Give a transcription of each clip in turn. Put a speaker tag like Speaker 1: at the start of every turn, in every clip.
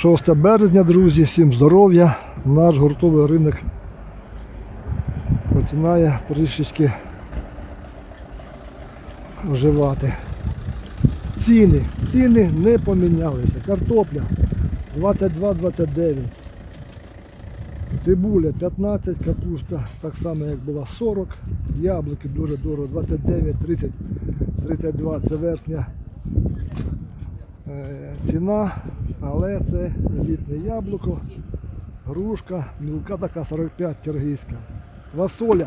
Speaker 1: 6 березня, друзі, всім здоров'я. Наш гуртовий ринок починає трішечки оживати. Ціни, ціни не помінялися. Картопля 22-29. Цибуля 15, капуста так само як була 40, яблуки дуже дорого, 29, 30, 32 це верхня ціна, але це елітне яблуко, грушка, мілка така 45 киргизька, фасоля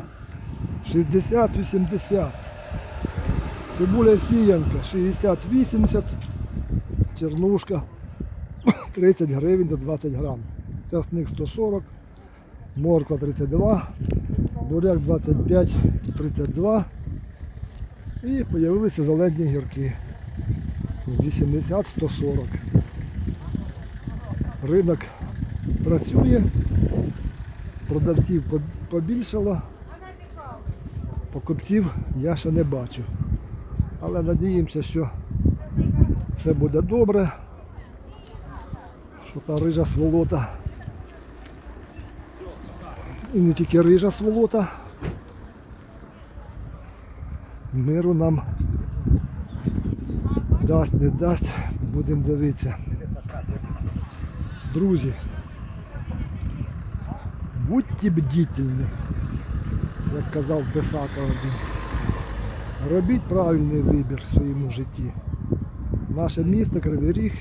Speaker 1: 60-80, цибуля сіянка 60-80, чернушка 30 гривень до 20 грам, часник 140, морква 32, буряк 25, 32 і з'явилися зелені гірки. 80-140. Ринок працює, продавців побільшало, покупців я ще не бачу. Але надіємося, що все буде добре, що та рижа сволота. І не тільки рижа сволота. Миру нам дасть, не дасть, будемо дивитися. Друзі, будьте бдительні, як казав Писака один. Робіть правильний вибір в своєму житті. Наше місто Кривий Ріг.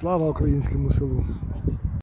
Speaker 1: Слава українському селу.